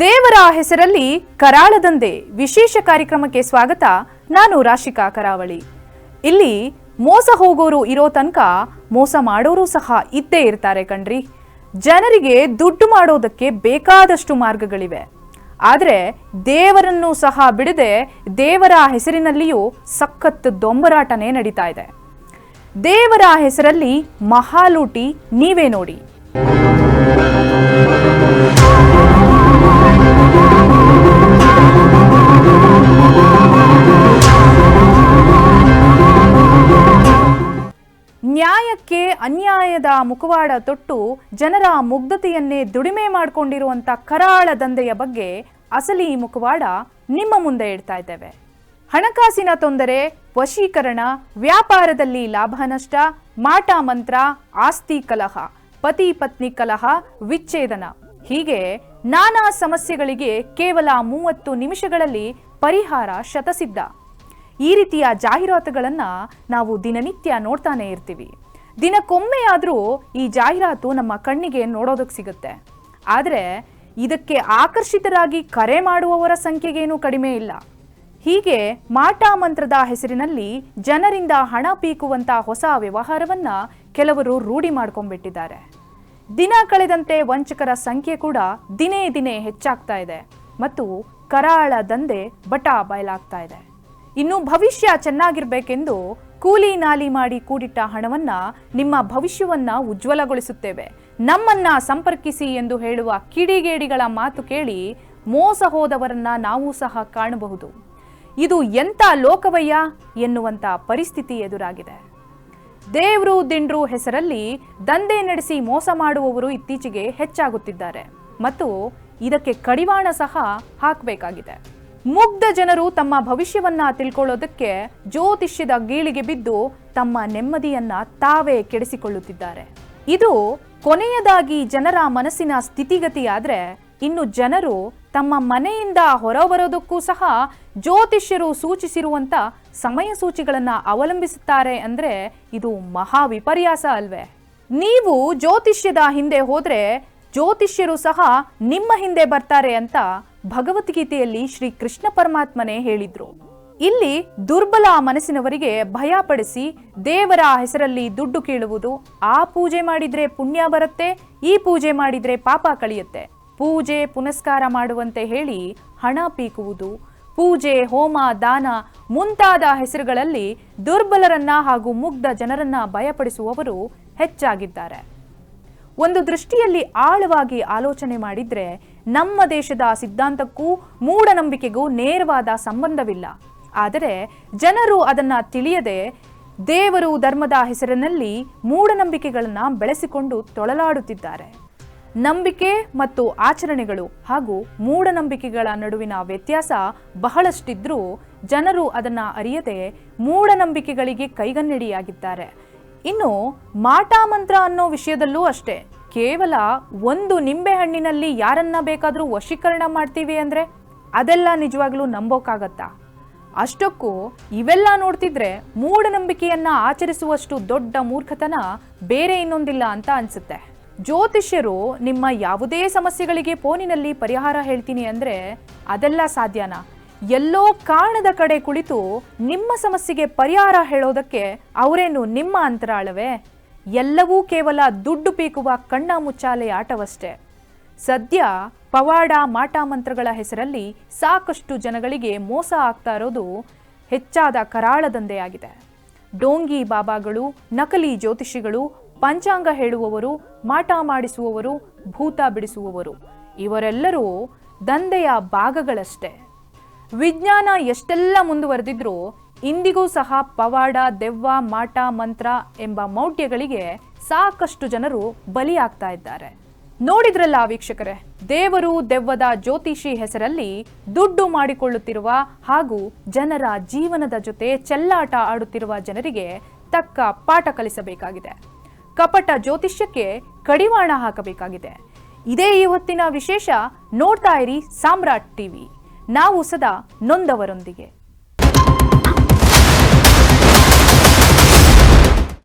ದೇವರ ಹೆಸರಲ್ಲಿ ಕರಾಳದಂದೆ ವಿಶೇಷ ಕಾರ್ಯಕ್ರಮಕ್ಕೆ ಸ್ವಾಗತ ನಾನು ರಾಶಿಕಾ ಕರಾವಳಿ. ಇಲ್ಲಿ ಮೋಸ ಹೋಗೋರು ಇರೋ ತನಕ ಮೋಸ ಮಾಡೋರು ಸಹ ಇದ್ದೇ ಇರ್ತಾರೆ ಕಣ್ರಿ. ಜನರಿಗೆ ದುಡ್ಡು ಮಾಡೋದಕ್ಕೆ ಬೇಕಾದಷ್ಟು ಮಾರ್ಗಗಳಿವೆ. ಆದರೆ ದೇವರನ್ನು ಸಹ ಬಿಡದೆ ದೇವರ ಹೆಸರಿನಲ್ಲಿಯೂ ಸಖತ್ ದೊಂಬರಾಟನೇ ನಡೀತಾ ಇದೆ. ದೇವರ ಹೆಸರಲ್ಲಿ ಮಹಾಲೂಟಿ ನೀವೇ ನೋಡಿ. ಅನ್ಯಾಯದ ಮುಖವಾಡ ತೊಟ್ಟು ಜನರ ಮುಗ್ಧತೆಯನ್ನೇ ದುಡಿಮೆ ಮಾಡಿಕೊಂಡಿರುವಂತ ಕರಾಳ ದಂಧೆಯ ಬಗ್ಗೆ ಅಸಲಿ ಮುಖವಾಡ ನಿಮ್ಮ ಮುಂದೆ ಇಡ್ತಾ ಇದ್ದೇವೆ. ಹಣಕಾಸಿನ ತೊಂದರೆ, ವಶೀಕರಣ, ವ್ಯಾಪಾರದಲ್ಲಿ ಲಾಭ ನಷ್ಟ, ಮಾಟ ಮಂತ್ರ, ಆಸ್ತಿ ಕಲಹ, ಪತಿ ಪತ್ನಿ ಕಲಹ, ವಿಚ್ಛೇದನ. ಹೀಗೆ ನಾನಾ ಸಮಸ್ಯೆಗಳಿಗೆ ಕೇವಲ ಮೂವತ್ತು ನಿಮಿಷಗಳಲ್ಲಿ ಪರಿಹಾರ ಶತಸಿದ್ಧ. ಈ ರೀತಿಯ ಜಾಹೀರಾತುಗಳನ್ನು ನಾವು ದಿನನಿತ್ಯ ನೋಡ್ತಾನೆ ಇರ್ತೀವಿ. ದಿನಕ್ಕೊಮ್ಮೆ ಆದರೂ ಈ ಜಾಹೀರಾತು ನಮ್ಮ ಕಣ್ಣಿಗೆ ನೋಡೋದಕ್ಕೆ ಸಿಗುತ್ತೆ. ಆದರೆ ಇದಕ್ಕೆ ಆಕರ್ಷಿತರಾಗಿ ಕರೆ ಮಾಡುವವರ ಸಂಖ್ಯೆಗೇನೂ ಕಡಿಮೆ ಇಲ್ಲ. ಹೀಗೆ ಮಾಟ ಮಂತ್ರದ ಹೆಸರಿನಲ್ಲಿ ಜನರಿಂದ ಹಣ ಪೀಕುವಂಥ ಹೊಸ ವ್ಯವಹಾರವನ್ನ ಕೆಲವರು ರೂಢಿ ಮಾಡ್ಕೊಂಡ್ಬಿಟ್ಟಿದ್ದಾರೆ. ದಿನ ಕಳೆದಂತೆ ವಂಚಕರ ಸಂಖ್ಯೆ ಕೂಡ ದಿನೇ ದಿನೇ ಹೆಚ್ಚಾಗ್ತಾ ಇದೆ ಮತ್ತು ಕರಾಳ ದಂಧೆ ಬಟಾ ಬಯಲಾಗ್ತಾ ಇದೆ. ಇನ್ನು ಭವಿಷ್ಯ ಚೆನ್ನಾಗಿರ್ಬೇಕೆಂದು ಕೂಲಿ ನಾಲಿ ಮಾಡಿ ಕೂಡಿಟ್ಟ ಹಣವನ್ನ ನಿಮ್ಮ ಭವಿಷ್ಯವನ್ನ ಉಜ್ವಲಗೊಳಿಸುತ್ತೇವೆ. ನಮ್ಮನ್ನ ಸಂಪರ್ಕಿಸಿ ಎಂದು ಹೇಳುವ ಕಿಡಿಗೇಡಿಗಳ ಮಾತು ಕೇಳಿ ಮೋಸ ಹೋದವರನ್ನ ನಾವು ಸಹ ಕಾಣಬಹುದು. ಇದು ಎಂಥ ಲೋಕವಯ್ಯ ಎನ್ನುವಂಥ ಪರಿಸ್ಥಿತಿ ಎದುರಾಗಿದೆ. ದೇವ್ರು ದಿಂಡ್ರು ಹೆಸರಲ್ಲಿ ದಂಧೆ ನಡೆಸಿ ಮೋಸ ಮಾಡುವವರು ಇತ್ತೀಚೆಗೆ ಹೆಚ್ಚಾಗುತ್ತಿದ್ದಾರೆ. ಮತ್ತು ಇದಕ್ಕೆ ಕಡಿವಾಣ ಸಹ ಹಾಕಬೇಕಾಗಿದೆ. ಮುಗ್ಧ ಜನರು ತಮ್ಮ ಭವಿಷ್ಯವನ್ನ ತಿಳ್ಕೊಳ್ಳೋದಕ್ಕೆ ಜ್ಯೋತಿಷ್ಯದ ಗೀಳಿಗೆ ಬಿದ್ದು ತಮ್ಮ ನೆಮ್ಮದಿಯನ್ನ ತಾವೇ ಕೆಡಿಸಿಕೊಳ್ಳುತ್ತಿದ್ದಾರೆ. ಇದು ಕೊನೆಯದಾಗಿ ಜನರ ಮನಸ್ಸಿನ ಸ್ಥಿತಿಗತಿಯಾದ್ರೆ ಇನ್ನು ಜನರು ತಮ್ಮ ಮನೆಯಿಂದ ಹೊರಬರೋದಕ್ಕೂ ಸಹ ಜ್ಯೋತಿಷ್ಯರು ಸೂಚಿಸಿರುವಂತ ಸಮಯ ಸೂಚಿಗಳನ್ನ ಅವಲಂಬಿಸುತ್ತಾರೆ ಅಂದ್ರೆ ಇದು ಮಹಾ ವಿಪರ್ಯಾಸ ಅಲ್ವೇ. ನೀವು ಜ್ಯೋತಿಷ್ಯದ ಹಿಂದೆ ಹೋದ್ರೆ ಜ್ಯೋತಿಷ್ಯರು ಸಹ ನಿಮ್ಮ ಹಿಂದೆ ಬರ್ತಾರೆ ಅಂತ ಭಗವದ್ಗೀತೆಯಲ್ಲಿ ಶ್ರೀ ಕೃಷ್ಣ ಪರಮಾತ್ಮನೇ ಹೇಳಿದ್ರು. ಇಲ್ಲಿ ದುರ್ಬಲ ಮನಸ್ಸಿನವರಿಗೆ ಭಯಪಡಿಸಿ ದೇವರ ಹೆಸರಲ್ಲಿ ದುಡ್ಡು ಕೇಳುವುದು ಆ ಪೂಜೆ ಮಾಡಿದ್ರೆ ಪುಣ್ಯ ಬರುತ್ತೆ, ಈ ಪೂಜೆ ಮಾಡಿದ್ರೆ ಪಾಪ ಕಳಿಯುತ್ತೆ. ಪೂಜೆ ಪುನಸ್ಕಾರ ಮಾಡುವಂತೆ ಹೇಳಿ ಹಣ ಪೀಕುವುದು. ಪೂಜೆ, ಹೋಮ, ದಾನ ಮುಂತಾದ ಹೆಸರುಗಳಲ್ಲಿ ದುರ್ಬಲರನ್ನ ಹಾಗೂ ಮುಗ್ಧ ಜನರನ್ನ ಭಯಪಡಿಸುವವರು ಹೆಚ್ಚಾಗಿದ್ದಾರೆ. ಒಂದು ದೃಷ್ಟಿಯಲ್ಲಿ ಆಳವಾಗಿ ಆಲೋಚನೆ ಮಾಡಿದ್ರೆ ನಮ್ಮ ದೇಶದ ಸಿದ್ಧಾಂತಕ್ಕೂ ಮೂಢನಂಬಿಕೆಗೂ ನೇರವಾದ ಸಂಬಂಧವಿಲ್ಲ. ಆದರೆ ಜನರು ಅದನ್ನು ತಿಳಿಯದೆ ದೇವರು ಧರ್ಮದ ಹೆಸರಿನಲ್ಲಿ ಮೂಢನಂಬಿಕೆಗಳನ್ನು ಬೆಳೆಸಿಕೊಂಡು ತೊಳಲಾಡುತ್ತಿದ್ದಾರೆ. ನಂಬಿಕೆ ಮತ್ತು ಆಚರಣೆಗಳು ಹಾಗೂ ಮೂಢನಂಬಿಕೆಗಳ ನಡುವಿನ ವ್ಯತ್ಯಾಸ ಬಹಳಷ್ಟಿದ್ರೂ ಜನರು ಅದನ್ನ ಅರಿಯದೆ ಮೂಢನಂಬಿಕೆಗಳಿಗೆ ಕೈಗನ್ನಡಿಯಾಗಿದ್ದಾರೆ. ಇನ್ನು ಮಾಟಾ ಮಂತ್ರ ಅನ್ನೋ ವಿಷಯದಲ್ಲೂ ಅಷ್ಟೇ. ಕೇವಲ ಒಂದು ನಿಂಬೆಹಣ್ಣಿನಲ್ಲಿ ಯಾರನ್ನ ಬೇಕಾದರೂ ವಶೀಕರಣ ಮಾಡ್ತೀವಿ ಅಂದರೆ ಅದೆಲ್ಲ ನಿಜವಾಗ್ಲೂ ನಂಬೋಕ್ಕಾಗತ್ತಾ ಅಷ್ಟಕ್ಕೂ ಇವೆಲ್ಲ ನೋಡ್ತಿದ್ರೆ ಮೂಢನಂಬಿಕೆಯನ್ನ ಆಚರಿಸುವಷ್ಟು ದೊಡ್ಡ ಮೂರ್ಖತನ ಬೇರೆ ಇನ್ನೊಂದಿಲ್ಲ ಅಂತ ಅನ್ಸುತ್ತೆ. ಜ್ಯೋತಿಷ್ಯರು ನಿಮ್ಮ ಯಾವುದೇ ಸಮಸ್ಯೆಗಳಿಗೆ ಫೋನಿನಲ್ಲಿ ಪರಿಹಾರ ಹೇಳ್ತೀನಿ ಅಂದರೆ ಅದೆಲ್ಲ ಸಾಧ್ಯನಾ? ಎಲ್ಲೋ ಕಾಣದ ಕಡೆ ಕುಳಿತು ನಿಮ್ಮ ಸಮಸ್ಯೆಗೆ ಪರಿಹಾರ ಹೇಳೋದಕ್ಕೆ ಅವರೇನು ನಿಮ್ಮ ಅಂತರಾಳವೇ? ಎಲ್ಲವೂ ಕೇವಲ ದುಡ್ಡು ಪೀಕುವ ಕಣ್ಣ ಮುಚ್ಚಾಲೆ ಆಟವಷ್ಟೇ. ಸದ್ಯ ಪವಾಡ ಮಾಟ ಮಂತ್ರಗಳ ಹೆಸರಲ್ಲಿ ಸಾಕಷ್ಟು ಜನಗಳಿಗೆ ಮೋಸ ಆಗ್ತಾ ಇರೋದು ಹೆಚ್ಚಾದ ಕರಾಳ ದಂಧೆಯಾಗಿದೆ ಡೋಂಗಿ ಬಾಬಾಗಳು, ನಕಲಿ ಜ್ಯೋತಿಷಿಗಳು, ಪಂಚಾಂಗ ಹೇಳುವವರು, ಮಾಟ ಮಾಡಿಸುವವರು, ಭೂತ ಬಿಡಿಸುವವರು, ಇವರೆಲ್ಲರೂ ದಂಧೆಯ ಭಾಗಗಳಷ್ಟೇ. ವಿಜ್ಞಾನ ಎಷ್ಟೆಲ್ಲ ಮುಂದುವರೆದಿದ್ರೂ ಇಂದಿಗೂ ಸಹ ಪವಾಡ, ದೆವ್ವ, ಮಾಟ, ಮಂತ್ರ ಎಂಬ ಮೌಢ್ಯಗಳಿಗೆ ಸಾಕಷ್ಟು ಜನರು ಬಲಿಯಾಗ್ತಾ ಇದ್ದಾರೆ. ನೋಡಿದ್ರಲ್ಲ ವೀಕ್ಷಕರೇ, ದೇವರು ದೆವ್ವದ ಜ್ಯೋತಿಷಿ ಹೆಸರಲ್ಲಿ ದುಡ್ಡು ಮಾಡಿಕೊಳ್ಳುತ್ತಿರುವ ಹಾಗೂ ಜನರ ಜೀವನದ ಜೊತೆ ಚೆಲ್ಲಾಟ ಆಡುತ್ತಿರುವ ಜನರಿಗೆ ತಕ್ಕ ಪಾಠ ಕಲಿಸಬೇಕಾಗಿದೆ. ಕಪಟ ಜ್ಯೋತಿಷ್ಯಕ್ಕೆ ಕಡಿವಾಣ ಹಾಕಬೇಕಾಗಿದೆ. ಇದೇ ಇವತ್ತಿನ ವಿಶೇಷ ನೋಡ್ತಾ ಇರಿ ಸಾಮ್ರಾಟ್ ಟಿವಿ. ನಾವು ಸದಾ ನೊಂದವರೊಂದಿಗೆ.